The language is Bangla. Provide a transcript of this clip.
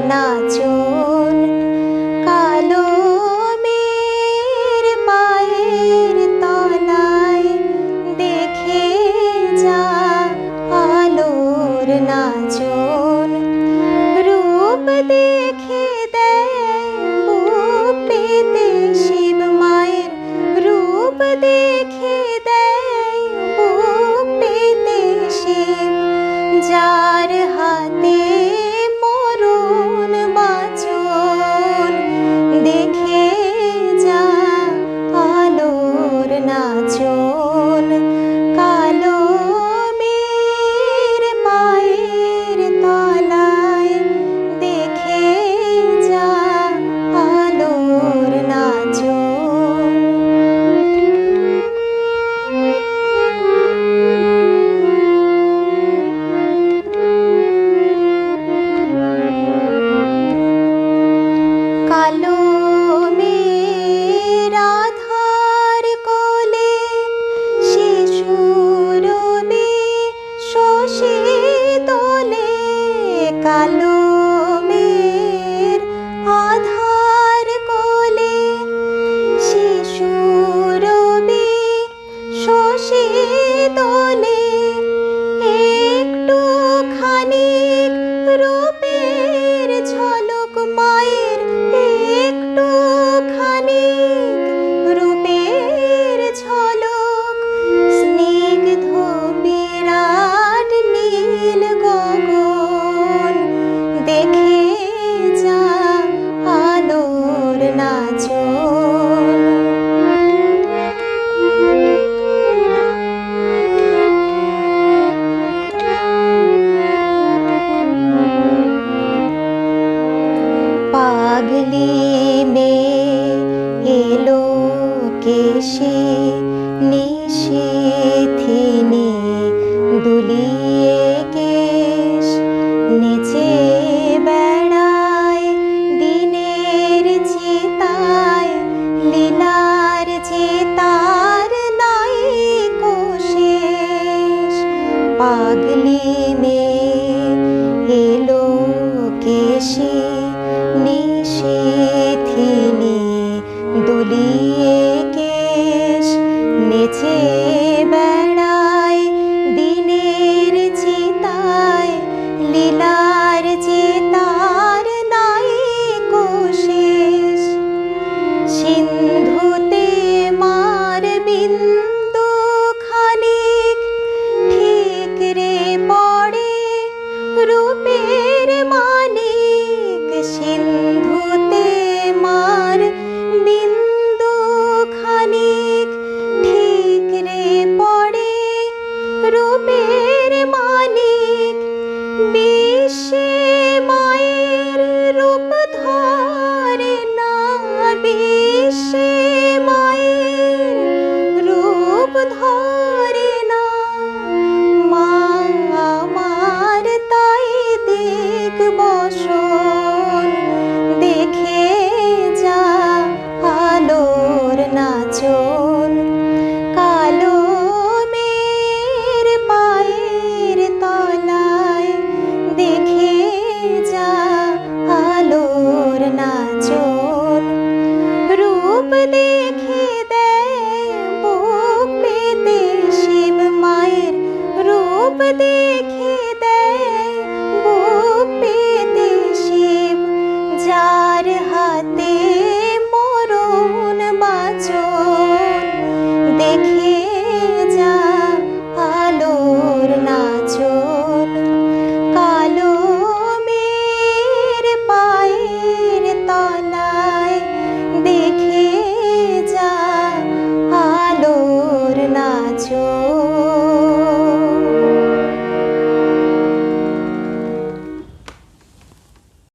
নাচন কালো মেয়ের পায়ের তলায় দেখে যা আলোর নাচন রূপ দেখে পেতে শিব মায়ের। রূপ দেখে দেয় পেতে শিব। যার হাতে আলোর নাচন কালো পাগলি মে এলো কেশে নিশিথিনি দুলিয়ে কেশ নেচে রূপের মানিক বিশ্বে মায়ের রূপ ধরে না বিশ্বে মায়ের রূপ ধরে ना चोर। रूप देखे शिव मायर। रूप मा show.